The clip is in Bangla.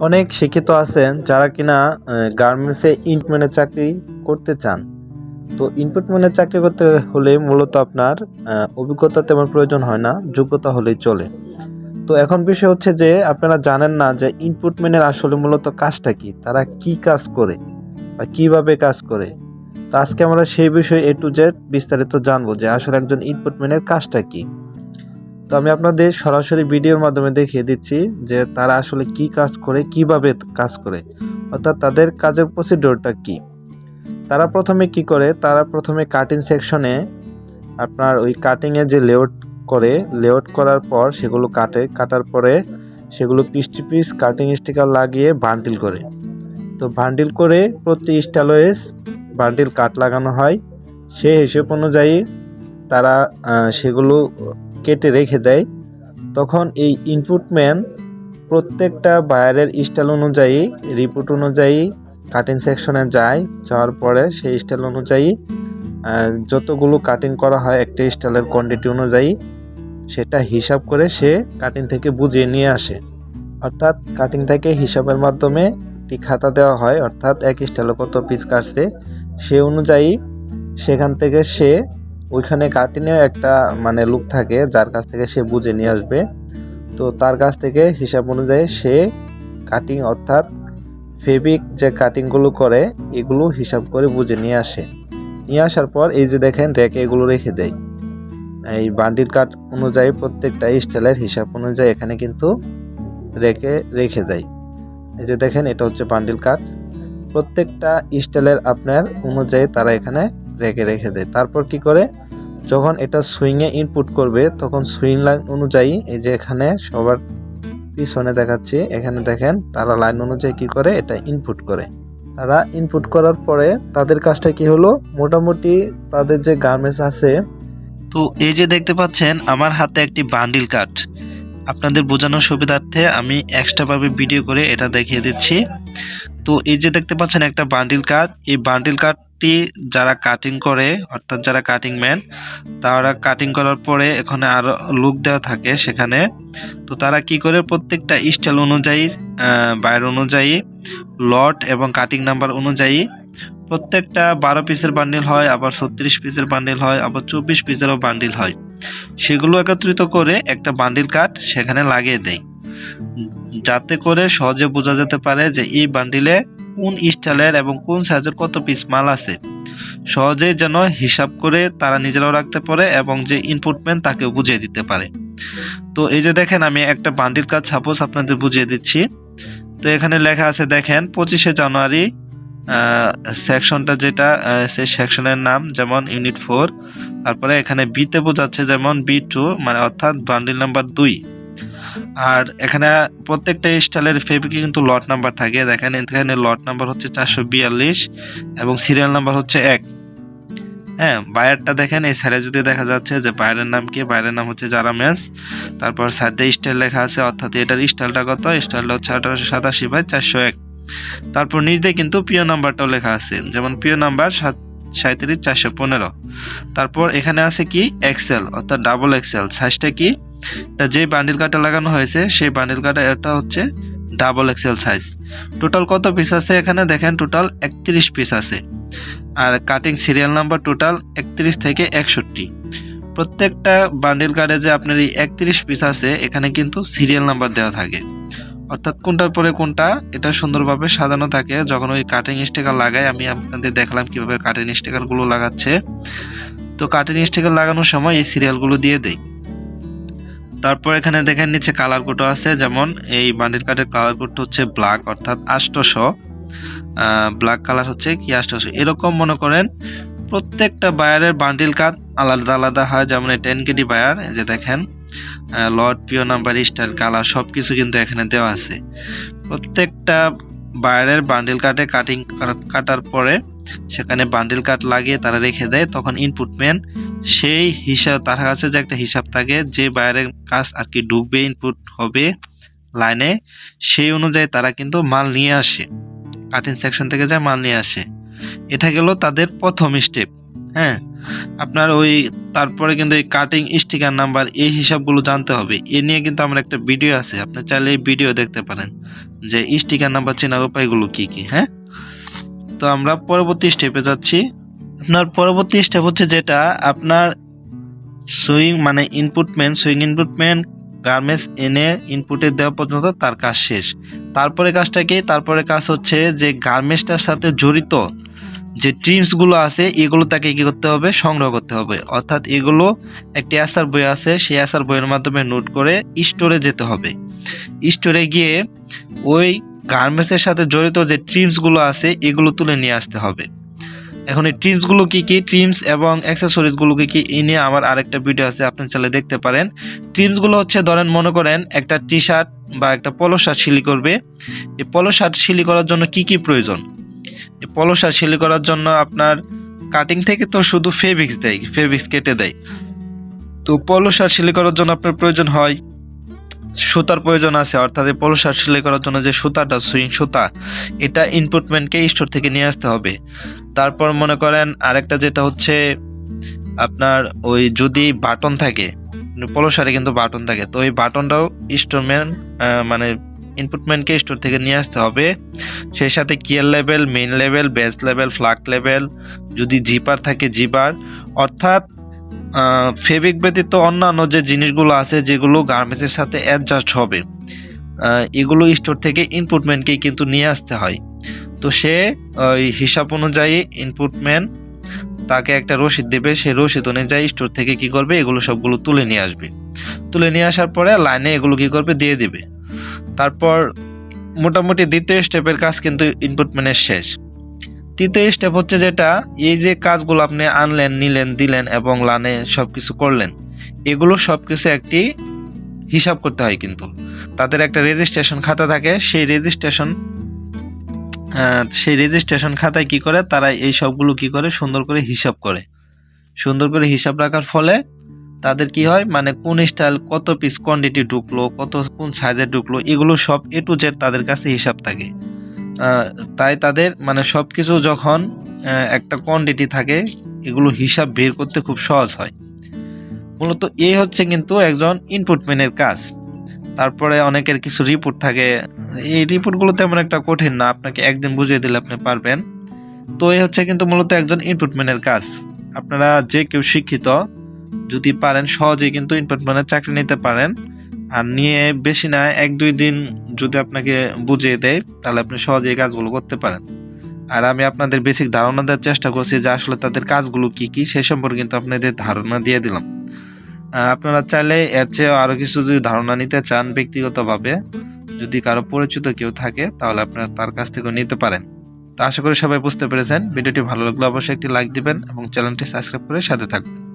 অনেক শিক্ষিত আছেন যারা কিনা গার্মেন্টসে ইনপুটম্যানের চাকরি করতে চান। তো ইনপুটম্যানের চাকরি করতে হলে মূলত আপনার অভিজ্ঞতা তেমন প্রয়োজন হয় না, যোগ্যতা হলেই চলে। তো এখন বিষয় হচ্ছে যে, আপনারা জানেন না যে ইনপুটম্যানের আসলে মূলত কাজটা কি, তারা কি কাজ করে বা কীভাবে কাজ করে। তো আজকে আমরা সেই বিষয়ে এ টু জেড বিস্তারিত জানব যে আসলে একজন ইনপুটম্যানের কাজটা কি। তো আমি আপনাদের সরাসরি ভিডিওর মাধ্যমে দেখিয়ে দিচ্ছি যে তারা আসলে কি কাজ করে, কীভাবে কাজ করে। অর্থাৎ তাদের কাজের প্রসিডিওরটা কি? তারা প্রথমে কি করে? তারা প্রথমে কাটিং সেকশনে আপনার ওই কাটিংয়ে যে লেআউট করে লেআউট করার পর সেগুলো কাটে। কাটার পরে সেগুলো piece to piece cutting sticker লাগিয়ে বান্ডিল করে। তো বান্ডিল করে প্রতি স্টাইলওয়েজ বান্ডিল কাট লাগানো হয়। সেই হিসেব অনুযায়ী তারা সেগুলো কেটে রেখে দেয়, তখন এই ইনপুটম্যান প্রত্যেকটা বায়ারের স্টাইল অনুযায়ী রিপোর্ট অনুযায়ী কাটিং সেকশনে যায়, যাওয়ার পরে সেই স্টাইল অনুযায়ী যতগুলো কাটিং করা হয় একটা স্টাইলের কোয়ান্টিটি অনুযায়ী, সেটা হিসাব করে সে কাটিং থেকে বুঝিয়ে নিয়ে আসে। অর্থাৎ কাটিং থেকে হিসাবের মাধ্যমে একটি খাতা দেওয়া হয়, অর্থাৎ এক স্টাইলে কত পিস কাটছে, সে অনুযায়ী সেখান থেকে সে ওইখানে কাটিংয়েও একটা মানে লুক থাকে যার কাছ থেকে সে বুঝে নিয়ে আসবে। তো তার কাছ থেকে হিসাব অনুযায়ী সে কাটিং অর্থাৎ ফেব্রিক যে কাটিংগুলো করে, এগুলো হিসাব করে বুঝে নিয়ে আসে। নিয়ে আসার পর এই যে দেখেন র্যাকে এগুলো রেখে দেয় এই বান্ডিল কাট অনুযায়ী প্রত্যেকটা স্টাইলের হিসাব অনুযায়ী এখানে কিন্তু রেখে রেখে দেয় এই যে দেখেন, এটা হচ্ছে বান্ডিল কাট প্রত্যেকটা স্টাইলের আপনার অনুযায়ী তারা এখানে রেখে রেখে দেয়। তারপর কি করে? যখন এটা সুইংয়ে ইনপুট করবে, তখন সুইং লাইন অনুযায়ী এই যে এখানে সবার পিছনে দেখাচ্ছি, এখানে দেখেন তারা লাইন অনুযায়ী কি করে? এটা ইনপুট করে। তারা ইনপুট করার পরে তাদের কাজটা কি হলো? মোটামুটি তাদের যে গার্মেন্টস আছে, তো এই যে দেখতে পাচ্ছেন, আমার হাতে একটি বান্ডিল কাট আপনাদের বোঝানোর সুবিধার্থে আমি এক্সট্রাভাবে ভিডিও করে এটা দেখিয়ে দিচ্ছি। তো এই যে দেখতে পাচ্ছেন একটা বান্ডিল কাট এই বান্ডিল কাটটি যারা কাটিং করে, অর্থাৎ যারা কাটিং ম্যান তারা কাটিং করার পরে এখানে আরও লুক দেওয়া থাকে সেখানে। তো তারা কি করে? প্রত্যেকটা স্টাইল অনুযায়ী বাইর অনুযায়ী লট এবং কাটিং নাম্বার অনুযায়ী প্রত্যেকটা বারো পিসের বান্ডিল হয়, আবার ছত্রিশ পিসের বান্ডিল হয়, আবার চব্বিশ পিসেরও বান্ডিল হয়। সেগুলো একত্রিত করে একটা বান্ডিল কাট সেখানে লাগিয়ে দেয়। যাতে করে সহজে বোঝা যেতে পারে যে এই বান্ডিলে কোন স্টাইলের এবং কোন সাইজের কত পিস মাল আছে। সহজেই যেন হিসাব করে তারা নিজেরাও রাখতে পারে এবং যে ইনপুটম্যান তাকেও বুঝিয়ে দিতে পারে। তো এই যে দেখেন, আমি একটা বান্ডিল কাজ সাপোজ আপনাদের বুঝিয়ে দিচ্ছি। তো এখানে লেখা আছে, দেখেন, পঁচিশে জানুয়ারি সেকশনটা যেটা সেই সেকশনের নাম যেমন ইউনিট ফোর তারপরে এখানে বিতে বোঝাচ্ছে যেমন বি টু মানে অর্থাৎ বান্ডিল নাম্বার দুই। আর এখানে প্রত্যেকটা স্টাইলের ফেব্রিকে কিন্তু লট নাম্বার থাকে। দেখেন, এখানে লট নাম্বার হচ্ছে চারশো বিয়াল্লিশ এবং সিরিয়াল নাম্বার হচ্ছে এক। হ্যাঁ বায়ারটা দেখেন, এই সাইডে যদি দেখা যাচ্ছে যে বায়ারের নাম কি? বায়ারের নাম হচ্ছে জারা মেন্স তারপর সাইডে স্টাইল লেখা আছে, অর্থাৎ এটার স্টাইলটা কত? স্টাইলটা হচ্ছে আঠারোশো সাতাশি বাই চারশো এক। তারপর দিয়ে কিন্তু পিও নাম্বারটাও লেখা আছে, যেমন পিও নাম্বার সাঁত্রিশ চারশো পনেরো। তারপর এখানে আছে কি? এক্সেল অর্থাৎ ডাবল এক্সেল সাইজটা কি? যে বান্ডিল কার্ডটা লাগানো হয়েছে, সেই বান্ডিল কার্ডে এটা হচ্ছে ডাবল এক্সেল সাইজ টোটাল কত পিস আছে এখানে? দেখেন টোটাল একত্রিশ পিস আছে। আর কাটিং সিরিয়াল নাম্বার টোটাল একত্রিশ থেকে একষট্টি। প্রত্যেকটা বান্ডিল কার্ডে যে আপনার এই একত্রিশ পিস আছে, এখানে কিন্তু সিরিয়াল নাম্বার দেওয়া থাকে। অর্থাৎ কোনটার পরে কোনটা, এটা সুন্দরভাবে সাজানো থাকে। যখন ওই কাটিং স্টিকার লাগাই, আমি আপনাদের দেখালাম কীভাবে কাটিং স্টিকারগুলো লাগাচ্ছে। তো কাটিং স্টিকার লাগানোর সময় এই সিরিয়ালগুলো দিয়ে দেই। তারপর এখানে দেখেন নিচে কালার কোডও আছে, যেমন এই বান্ডিল কার্ডের কালার কোডটা হচ্ছে ব্ল্যাক অর্থাৎ আষ্টশো। ব্ল্যাক কালার হচ্ছে কি আষ্টশো? এরকম মনে করেন প্রত্যেকটা বায়ারের বান্ডিল কার্ড আলাদা আলাদা হয়, যেমন এই টেন কেডি বায়ার যে দেখেন lot PO number style colour সব কিছু কিন্তু এখানে দেওয়া আছে। প্রত্যেকটা বায়ারের বান্ডিল কাটে কাটিং কাটার পরে সেখানে বান্ডিল কাট লাগিয়ে তারা রেখে দেয়, তখন ইনপুটম্যান সেই হিসাব, তার কাছে যে একটা হিসাব থাকে, যে বায়ারের কাজ আর কি ঢুকবে ইনপুট হবে লাইনে সেই অনুযায়ী তারা কিন্তু মাল নিয়ে আসে। কাটিং সেকশন থেকে যায়, মাল নিয়ে আসে। এটা গেল তাদের প্রথম স্টেপ হ্যাঁ? আপনার ওই, তারপরে কিন্তু এই কাটিং স্টিকার নাম্বার এই হিসাবগুলো জানতে হবে। এ নিয়ে কিন্তু আমার একটা ভিডিও আছে, আপনি চাইলে এই ভিডিও দেখতে পারেন, যে স্টিকার নাম্বার চেনার উপায়গুলো কী কী হ্যাঁ? তো আমরা পরবর্তী স্টেপে যাচ্ছি। আপনার পরবর্তী স্টেপ হচ্ছে যেটা আপনার সুইং মানে ইনপুটমেন্ট সুইং ইনপুটমেন্ট গার্মেন্টস এনে ইনপুটে দেওয়া পর্যন্ত তার কাজ শেষ। তারপরে কাজটা কি? তারপরে কাজ হচ্ছে যে গার্মেন্টসটার সাথে জড়িত যে ট্রিমসগুলো আছে, এগুলো তাকে কী করতে হবে? সংগ্রহ করতে হবে। অর্থাৎ এগুলো একটি অ্যাসার বই আছে, সেই অ্যাসার বইয়ের মাধ্যমে নোট করে স্টোরে যেতে হবে। স্টোরে গিয়ে ওই গার্মেন্টসের সাথে জড়িত যে ট্রিমসগুলো আছে, এগুলো তুলে নিয়ে আসতে হবে। এখন এই ট্রিমসগুলো কী কী? ট্রিমস এবং অ্যাক্সেসরিজগুলো কী কী এই নিয়ে আমার আরেকটা ভিডিও আছে, আপনি চাইলে দেখতে পারেন। ট্রিমসগুলো হচ্ছে, ধরেন মনে করেন একটা টি শার্ট বা একটা পলো শার্ট সিলি করবে। এই পলো শার্ট সিলি করার জন্য কি কি প্রয়োজন? এই পলো শার্ট সিলি করার জন্য আপনার কাটিং থেকে তো শুধু ফেব্রিক্স দেয়, ফেব্রিক্স কেটে দেয়। তো পলো শার্ট সিলি করার জন্য আপনার প্রয়োজন হয় সুতার প্রয়োজন আছে, অর্থাৎ এই পলো শার্ট সেলাই করার জন্য যে সুতাটা, সুইং সুতা, এটা ইনপুটমেন্টকে স্টোর থেকে নিয়ে আসতে হবে। তারপর মনে করেন আরেকটা যেটা হচ্ছে আপনার ওই যদি বাটন থাকে পলো শার্টে কিন্তু বাটন থাকে, তো ওই বাটনটাও স্টোরম্যান মানে ইনপুটমেন্টকে স্টোর থেকে নিয়ে আসতে হবে। সেই সাথে কিয়ার level main level base level flock level যদি জিপার থাকে জিপার অর্থাৎ ফেব্রিক ব্যতীত অন্যান্য যে জিনিসগুলো আছে, যেগুলো গার্মেন্টসের সাথে অ্যাডজাস্ট হবে এগুলো স্টোর থেকে ইনপুটমেন্টকে কিন্তু নিয়ে আসতে হয়। তো সে, ওই হিসাব অনুযায়ী ইনপুটমেন্ট তাকে একটা রসিদ দেবে, সেই রসিদ অনুযায়ী স্টোর থেকে কি করবে, এগুলো সবগুলো তুলে নিয়ে আসবে। তুলে নিয়ে আসার পরে লাইনে এগুলো কি করবে, দিয়ে দিবে। তারপর মোটামুটি দ্বিতীয় স্টেপের কাজ কিন্তু ইনপুটমেন্টের শেষ। তৃতীয় স্টেপ হচ্ছে যেটা, এই যে কাজগুলো আপনি আনলেন, নিলেন, দিলেন এবং লানে সব কিছু করলেন, এগুলো সব কিছু একটি হিসাব করতে হয় কিন্তু। তাদের একটা রেজিস্ট্রেশন খাতা থাকে, সেই রেজিস্ট্রেশন সেই রেজিস্ট্রেশন খাতায় কি করে, তারা এই সবগুলো কি করে, সুন্দর করে হিসাব করে। সুন্দর করে হিসাব রাখার ফলে তাদের কি হয় মানে কোন স্টাইল কত পিস কোয়ান্টিটি ঢুকলো, কত কোন সাইজে ঢুকলো, এগুলো সব এ টু জেড তাদের কাছে হিসাব থাকে। তাই তাদের মানে সব কিছু যখন একটা কোয়ান্টিটি থাকে, এগুলো হিসাব বের করতে খুব সহজ হয়। মূলত এই হচ্ছে কিন্তু একজন ইনপুটম্যানের কাজ। তারপরে অনেকের কিছু রিপোর্ট থাকে। এই রিপোর্টগুলো তেমন একটা কঠিন না, আপনাকে একদিন বুঝিয়ে দিলে আপনি পারবেন। তো এই হচ্ছে কিন্তু মূলত একজন ইনপুটম্যানের কাজ। আপনারা যে কেউ শিক্ষিত, যদি পারেন সহজেই কিন্তু ইনপুটম্যানের চাকরি নিতে পারেন। আর নিয়ে বেশি না, এক দুই দিন যদি আপনাকে বুঝিয়ে দেয়, তাহলে আপনি সহজেই এই কাজগুলো করতে পারেন। আর আমি আপনাদের বেসিক ধারণা দেওয়ার চেষ্টা করছি যে আসলে তাদের কাজগুলো কি কি সেই সম্পর্কে কিন্তু আপনাদের ধারণা দিয়ে দিলাম। আপনারা চাইলে এর চেয়েও আরও কিছু যদি ধারণা নিতে চান ব্যক্তিগতভাবে, যদি কারও পরিচিত কেউ থাকে, তাহলে আপনারা তার কাছ থেকেও নিতে পারেন। তো আশা করি সবাই বুঝতে পেরেছেন। ভিডিওটি ভালো লাগলে অবশ্যই একটি লাইক দিবেন এবং চ্যানেলটি সাবস্ক্রাইব করে সাথে থাকবেন।